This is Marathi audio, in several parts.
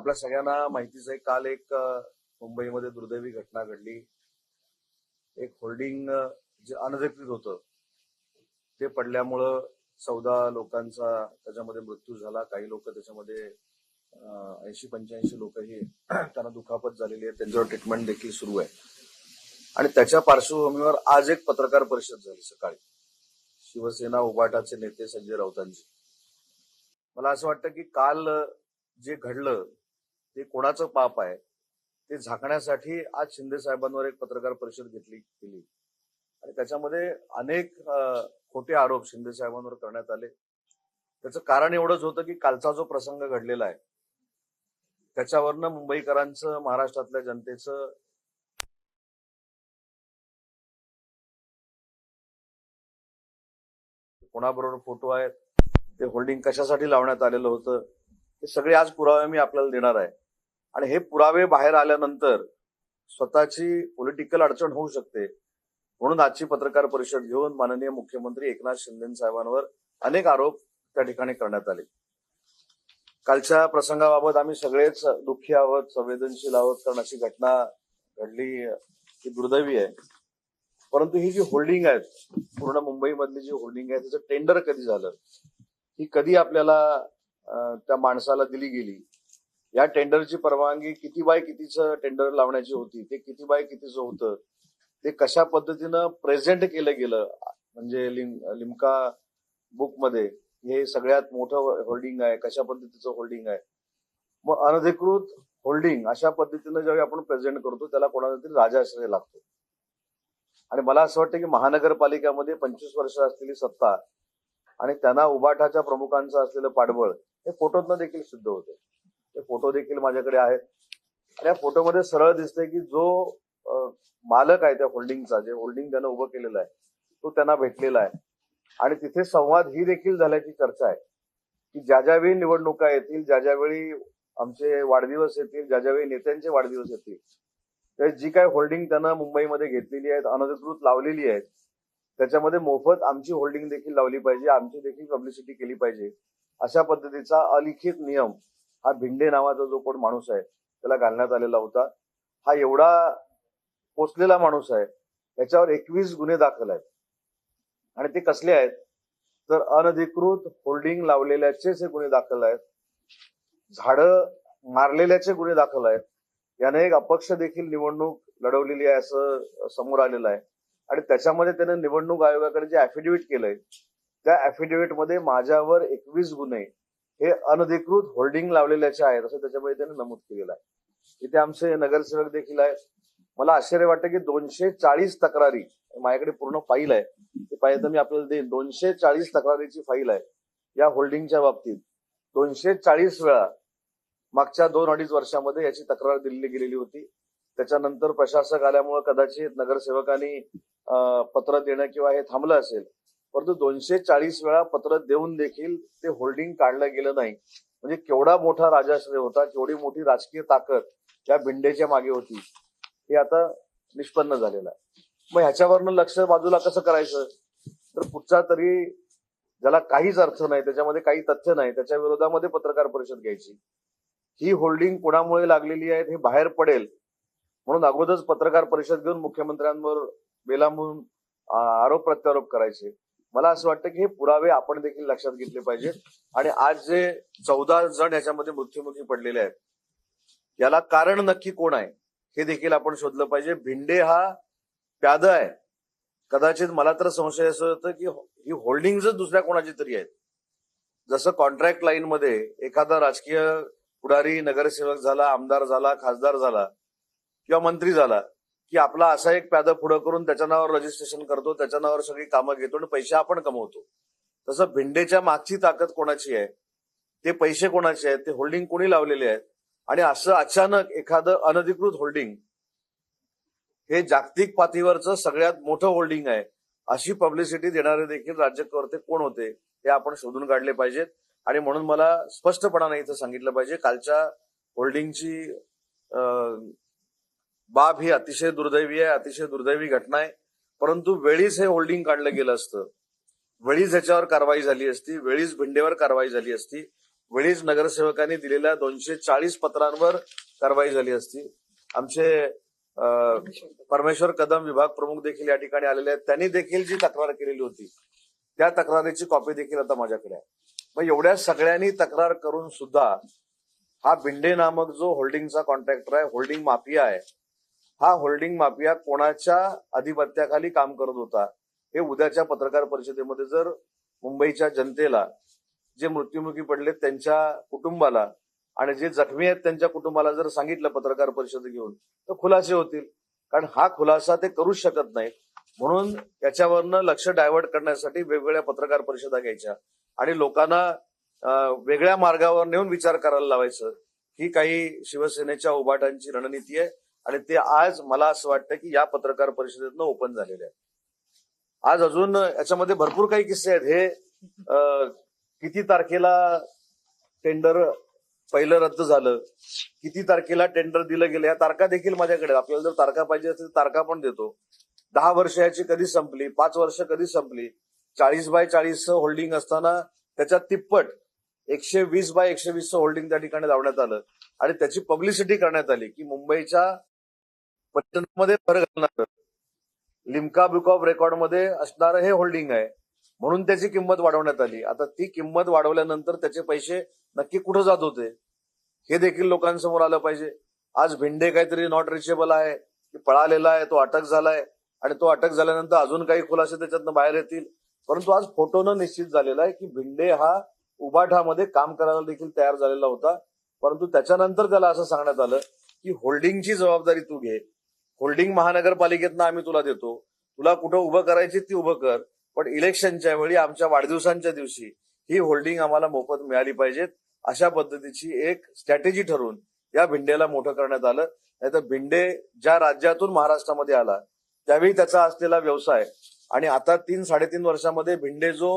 आपल्या सगळ्यांना माहितीच आहे काल एक मुंबईमध्ये दुर्दैवी घटना घडली. एक होल्डिंग जे अनधिकृत होतं ते पडल्यामुळं चौदा लोकांचा त्याच्यामध्ये मृत्यू झाला. काही लोक त्याच्यामध्ये ऐंशी पंच्याऐंशी लोकही त्यांना दुखापत झालेली आहे. त्यांच्यावर ट्रीटमेंट देखील सुरू आहे. आणि त्याच्या पार्श्वभूमीवर आज एक पत्रकार परिषद झाली सकाळी. शिवसेना उबाटाचे नेते संजय राऊतांची. मला असं वाटतं की काल जे घडलं ते कोणाचं पाप आहे ते झाकण्यासाठी आज शिंदे साहेबांवर एक पत्रकार परिषद घेतली केली. आणि त्याच्यामध्ये अनेक खोटे आरोप शिंदे साहेबांवर करण्यात आले. त्याचं कारण एवढंच होतं की कालचा जो प्रसंग घडलेला आहे त्याच्यावरनं मुंबईकरांचं महाराष्ट्रातल्या जनतेचं कोणाबरोबर फोटो आहेत ते होल्डिंग कशासाठी लावण्यात आलेलं होतं हे सगळे आज पुरावे मी आपल्याला देणार आहे. आणि हे पुरावे बाहेर आल्यानंतर स्वतःची पॉलिटिकल अडचण होऊ शकते. म्हणून आजची पत्रकार परिषद घेऊन माननीय मुख्यमंत्री एकनाथ शिंदे साहेबांवर अनेक आरोप त्या ठिकाणी करण्यात आले. कालच्या प्रसंगाबाबत आम्ही सगळेच दुःखी आहोत संवेदनशील आहोत कारण अशी घटना घडली ही दुर्दैवी आहे. परंतु ही जी होल्डिंग आहेत पूर्ण मुंबईमधली जी होल्डिंग आहे त्याचं टेंडर कधी झालं? ही कधी आपल्याला त्या माणसाला दिली गेली. या टेंडरची परवानगी किती बाय कितीचं टेंडर लावण्याची होती ते किती बाय कितीचं होतं ते कशा पद्धतीनं प्रेझेंट केलं गेलं म्हणजे लिम लिमका बुकमध्ये हे सगळ्यात मोठं होल्डिंग आहे कशा पद्धतीचं होल्डिंग आहे. मग अनधिकृत होल्डिंग अशा पद्धतीनं ज्यावेळी आपण प्रेझेंट करतो त्याला कोणाला तरी राजाश्रय लागतो. आणि मला असं वाटतं की महानगरपालिकेमध्ये पंचवीस वर्ष असलेली सत्ता आणि त्यांना उबाठाच्या प्रमुखांचं असलेलं पाठबळ हे फोटोतनं देखील सिद्ध होते. ते फोटो देखील माझ्याकडे आहेत. आणि या फोटोमध्ये सरळ दिसतंय की जो मालक आहे त्या होल्डिंगचा जे होल्डिंग त्यानं उभं केलेलं आहे तो त्यांना भेटलेला आहे. आणि तिथे संवाद ही देखील झाल्याची चर्चा आहे. की ज्या ज्यावेळी निवडणुका येतील ज्या ज्यावेळी आमचे वाढदिवस येतील ज्या ज्यावेळी नेत्यांचे वाढदिवस येतील तर जी काय होल्डिंग त्यांना मुंबईमध्ये घेतलेली आहेत अनधिकृत लावलेली आहेत त्याच्यामध्ये मोफत आमची होल्डिंग देखील लावली पाहिजे आमची देखील पब्लिसिटी केली पाहिजे. अशा पद्धतीचा अलिखित नियम हा भिंडे नावाचा जो कोण माणूस आहे त्याला घालण्यात आलेला होता. हा एवढा पोचलेला माणूस आहे त्याच्यावर एकवीस गुन्हे दाखल आहेत. आणि ते कसले आहेत? तर अनधिकृत होल्डिंग लावलेल्याचेच हे गुन्हे दाखल आहेत. झाडं मारलेल्याचे गुन्हे दाखल आहेत. याने एक अपक्ष देखील निवडणूक लढवलेली आहे असं समोर आलेलं आहे. आणि त्याच्यामध्ये त्याने निवडणूक आयोगाकडे जे अफिडेव्हिट केलंय त्या affidavit मध्ये माझ्यावर एकवीस गुन्हे हे अनधिकृत होल्डिंग लावलेल्याचे आहेत असं त्याच्यामध्ये त्याने नमूद केलेलं आहे. इथे आमचे नगरसेवक देखील आहेत. मला आश्चर्य वाटतं की दोनशे चाळीस तक्रारी माझ्याकडे पूर्ण फाईल आहे. ती पाहिजे तर मी आपल्याला देईन. दोनशे चाळीस तक्रारीची फाईल आहे या होल्डिंगच्या बाबतीत. दोनशे चाळीस वेळा मागच्या दोन अडीच वर्षामध्ये याची तक्रार दिली गेलेली होती. त्याच्यानंतर प्रशासक आल्यामुळे कदाचित नगरसेवकांनी पत्र देणं किंवा हे थांबलं असेल. परंतु दोनशे चाळीस वेळा पत्र देऊन देखील ते होल्डिंग काढलं गेलं नाही. म्हणजे केवढा मोठा राजाश्रय होता केवढी मोठी राजकीय ताकद त्या भिंडेच्या मागे होती हे आता निष्पन्न झालेलं आहे. मग ह्याच्यावरनं लक्ष बाजूला कसं करायचं? तर कुठचा तरी ज्याला काहीच अर्थ नाही त्याच्यामध्ये काही तथ्य नाही त्याच्या विरोधामध्ये पत्रकार परिषद घ्यायची. ही होल्डिंग कुणामुळे लागलेली आहे हे बाहेर पडेल. म्हणून अगोदरच पत्रकार परिषद घेऊन मुख्यमंत्र्यांवर बेलामून आरोप प्रत्यारोप करायचे. मला असं वाटतं की हे पुरावे आपण देखील लक्षात घेतले पाहिजेत. आणि आज जे चौदा जण याच्यामध्ये मृत्युमुखी पडलेले आहेत याला कारण नक्की कोण आहे हे देखील आपण शोधलं पाहिजे. भिंडे हा प्याद आहे. कदाचित मला तर संशय असं होतं की ही होल्डिंग दुसऱ्या कोणाची तरी आहेत. जसं कॉन्ट्रॅक्ट लाईन मध्ये एखादा राजकीय पुढारी नगरसेवक झाला आमदार झाला खासदार झाला किंवा मंत्री झाला की आपला असा एक प्यादा पुढं करून त्याच्या नावावर रजिस्ट्रेशन करतो त्याच्या नावावर सगळी कामं घेतो आणि पैसे आपण कमवतो. तसं भिंडेच्या मागची ताकद कोणाची आहे? ते पैसे कोणाचे आहेत? ते होल्डिंग कोणी लावलेले आहेत? आणि असं अचानक एखादं अनधिकृत होल्डिंग हे जागतिक पातळीवरचं सगळ्यात मोठं होल्डिंग आहे अशी पब्लिसिटी देणारे देखील राज्यकर्ते कोण होते हे आपण शोधून काढले पाहिजेत. आणि म्हणून मला स्पष्टपणाने इथं सांगितलं पाहिजे कालच्या होल्डिंगची बाब ही अतिशय दुर्दैवी आहे अतिशय दुर्दैवी घटना आहे. परंतु वेळीच हे होल्डिंग काढलं गेलं असतं. वेळीच ह्याच्यावर कारवाई झाली असती वेळीच भिंडेवर कारवाई झाली असती वेळीच नगरसेवकांनी दिलेल्या दोनशे चाळीस पत्रांवर कारवाई झाली असती. आमचे परमेश्वर कदम विभाग प्रमुख देखील या ठिकाणी आलेले आहेत. त्यांनी देखील जी तक्रार केलेली होती त्या तक्रारीची कॉपी देखील आता माझ्याकडे आहे. मग एवढ्या सगळ्यांनी तक्रार करून सुद्धा हा भिंडे नामक जो होल्डिंगचा कॉन्ट्रॅक्टर आहे होल्डिंग माफिया आहे हा होल्डिंग माफिया कोणाच्या आधिपत्याखाली काम करत होता हे उद्याच्या पत्रकार परिषदेमध्ये जर मुंबईच्या जनतेला जे मृत्युमुखी पडले त्यांच्या कुटुंबाला आणि जे जखमी आहेत त्यांच्या कुटुंबाला जर सांगितलं पत्रकार परिषद घेऊन तर खुलासे होतील. कारण हा खुलासा ते करूच शकत नाहीत. म्हणून याच्यावरनं लक्ष डायव्हर्ट करण्यासाठी वेगवेगळ्या पत्रकार परिषदा घ्यायच्या आणि लोकांना वेगळ्या मार्गावर नेऊन विचार करायला लावायचं. ही काही शिवसेनेच्या उभाटांची रणनीती आहे. आणि ते आज मला असं वाटतं की या पत्रकार परिषदेतनं ओपन झालेले आहे आज अजून याच्यामध्ये भरपूर काही किस्से आहेत. हे किती तारखेला टेंडर पहिलं रद्द झालं? किती तारखेला टेंडर दिलं गेलं? या तारखा देखील माझ्याकडे आपल्याला जर तारखा पाहिजे असेल तर तारखा पण देतो. दहा वर्ष याची कधी संपली? पाच वर्ष कधी संपली? चाळीस बाय चाळीस होल्डिंग असताना त्याच्यात तिप्पट एकशे वीस बाय एकशे वीस होल्डिंग त्या ठिकाणी लावण्यात आलं. आणि त्याची पब्लिसिटी करण्यात आली की मुंबईच्या पर्यटनामध्ये फरक असणार. लिमका बुक ऑफ रेकॉर्डमध्ये असणारं हे होल्डिंग आहे. म्हणून त्याची किंमत वाढवण्यात आली. आता ती किंमत वाढवल्यानंतर त्याचे पैसे नक्की कुठं जात होते? हे देखील लोकांसमोर आलं पाहिजे. आज भिंडे काहीतरी नॉट रिचेबल आहे की पळालेला आहे तो अटक झालाय. आणि तो अटक झाल्यानंतर अजून काही खुलासे त्याच्यातनं बाहेर येतील. परंतु आज फोटोनं निश्चित झालेला आहे की भिंडे हा उबाठामध्ये काम करायला देखील तयार झालेला होता. परंतु त्याच्यानंतर त्याला असं सांगण्यात आलं की होल्डिंगची जबाबदारी तू घे. होल्डिंग महानगरपालिकेतनं आम्ही तुला देतो. तुला कुठं उभं करायची ती उभं कर पण इलेक्शनच्या वेळी आमच्या वाढदिवसांच्या दिवशी ही होल्डिंग आम्हाला मोफत मिळाली पाहिजेत. अशा पद्धतीची एक स्ट्रॅटेजी ठरवून या भिंडेला मोठं करण्यात आलं. नाहीतर भिंडे ज्या राज्यातून महाराष्ट्रामध्ये आला त्यावेळी त्याचा असलेला व्यवसाय आणि आता तीन साडेतीन वर्षामध्ये भिंडे जो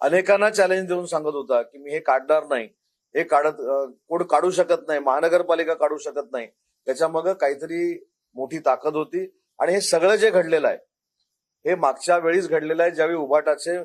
अनेकांना चॅलेंज देऊन सांगत होता की मी हे काढणार नाही हे काढत कोण काढू शकत नाही महानगरपालिका काढू शकत नाही त्याच्यामागं काहीतरी मोठी ताकद होती. आणि हे सगळं जे घडलेलं आहे हे मागच्या वेळीच घडलेलं आहे ज्यावेळी उभाटाचे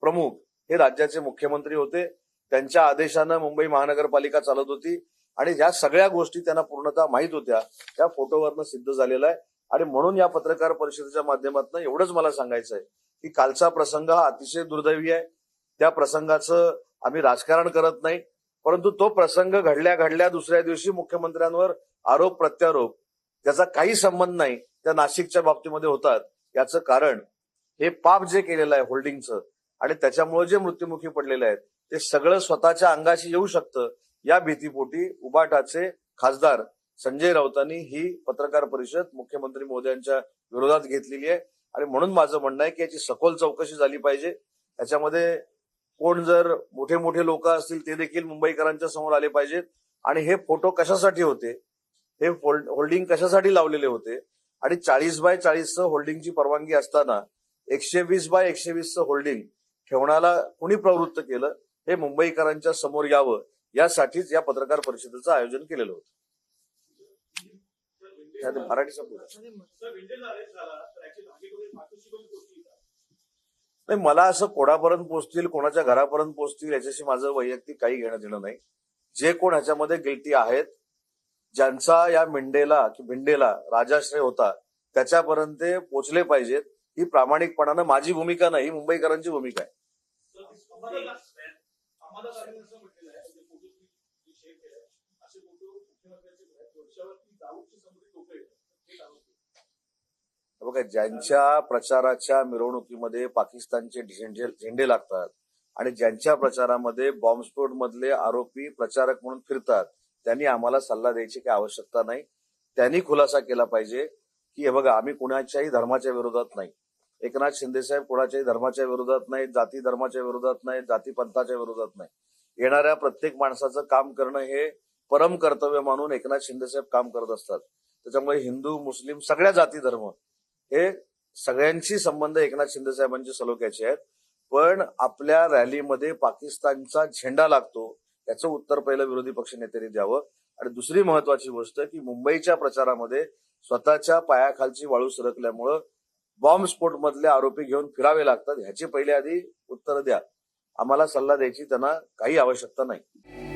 प्रमुख हे राज्याचे मुख्यमंत्री होते. त्यांच्या आदेशानं मुंबई महानगरपालिका चालत होती. आणि ह्या सगळ्या गोष्टी त्यांना पूर्णतः माहीत होत्या. त्या फोटोवरनं सिद्ध झालेला आहे. आणि म्हणून या पत्रकार परिषदेच्या माध्यमातून एवढंच मला सांगायचं आहे की कालचा प्रसंग हा अतिशय दुर्दैवी आहे. त्या प्रसंगाचं आम्ही राजकारण करत नाही. परंतु तो प्रसंग घडल्या घडल्या दुसऱ्या दिवशी मुख्यमंत्र्यांवर आरोप प्रत्यारोप त्याचा काही संबंध नाही त्या नाशिकच्या बाबतीमध्ये होतात. याचं कारण हे पाप जे केलेलं आहे होल्डिंगचं आणि त्याच्यामुळे जे मृत्युमुखी पडलेले आहेत ते सगळं स्वतःच्या अंगाशी येऊ शकतं. या भीतीपोटी उबाटाचे खासदार संजय राऊतांनी ही पत्रकार परिषद मुख्यमंत्री मोदयांच्या विरोधात घेतलेली आहे. आणि म्हणून माझं म्हणणं आहे की याची सखोल चौकशी झाली पाहिजे. याच्यामध्ये कोण जर मोठे मोठे लोक असतील ते देखील मुंबईकरांच्या समोर आले पाहिजेत. आणि हे फोटो कशासाठी होते? हे होल्डिंग कशासाठी लावलेले होते? आणि चाळीस बाय चाळीसचं होल्डिंगची परवानगी असताना एकशे वीस बाय एकशे वीसचं होल्डिंग ठेवण्याला कुणी प्रवृत्त केलं? हे मुंबईकरांच्या समोर यावं यासाठीच या पत्रकार परिषदेचं आयोजन केलेलं होतं. नाही मला असं कोणापर्यंत पोहोचतील कोणाच्या घरापर्यंत पोहोचतील याच्याशी माझं वैयक्तिक काही घेणं देणं नाही. जे कोण ह्याच्यामध्ये गिल्टी आहेत ज्यांचा या मिंडेला की भिंडेला राजाश्रय होता त्याच्यापर्यंत ते पोचले पाहिजेत. ही प्रामाणिकपणानं माझी भूमिका नाही मुंबईकरांची भूमिका आहे. बघा ज्यांच्या प्रचाराच्या मिरवणुकीमध्ये पाकिस्तानचे झेंडे लागतात आणि ज्यांच्या प्रचारामध्ये बॉम्बस्फोट मधले आरोपी प्रचारक म्हणून फिरतात त्यांनी आम्हाला सल्ला द्यायची काही आवश्यकता नाही. त्यांनी खुलासा केला पाहिजे की हे बघा आम्ही कुणाच्याही धर्माच्या विरोधात नाही. एकनाथ शिंदे साहेब कुणाच्याही धर्माच्या विरोधात नाही जाती धर्माच्या विरोधात नाही जाती पंथाच्या विरोधात नाही. येणाऱ्या प्रत्येक माणसाचं काम करणं हे परम कर्तव्य मानून एकनाथ शिंदे साहेब काम करत असतात. त्याच्यामुळे हिंदू मुस्लिम सगळ्या जाती धर्म हे सगळ्यांशी संबंध एकनाथ शिंदे साहेबांचे सलोख्याचे आहेत. पण आपल्या रॅलीमध्ये पाकिस्तानचा झेंडा लागतो. त्याचं उत्तर पहिलं विरोधी पक्ष नेत्यांनी द्यावं. आणि दुसरी महत्वाची गोष्ट की मुंबईच्या प्रचारामध्ये स्वतःच्या पायाखालची वाळू सरकल्यामुळं बॉम्बस्फोट मधले आरोपी घेऊन फिरावे लागतात. ह्याची पहिले आधी उत्तर द्या. आम्हाला सल्ला द्यायची त्यांना काही आवश्यकता नाही.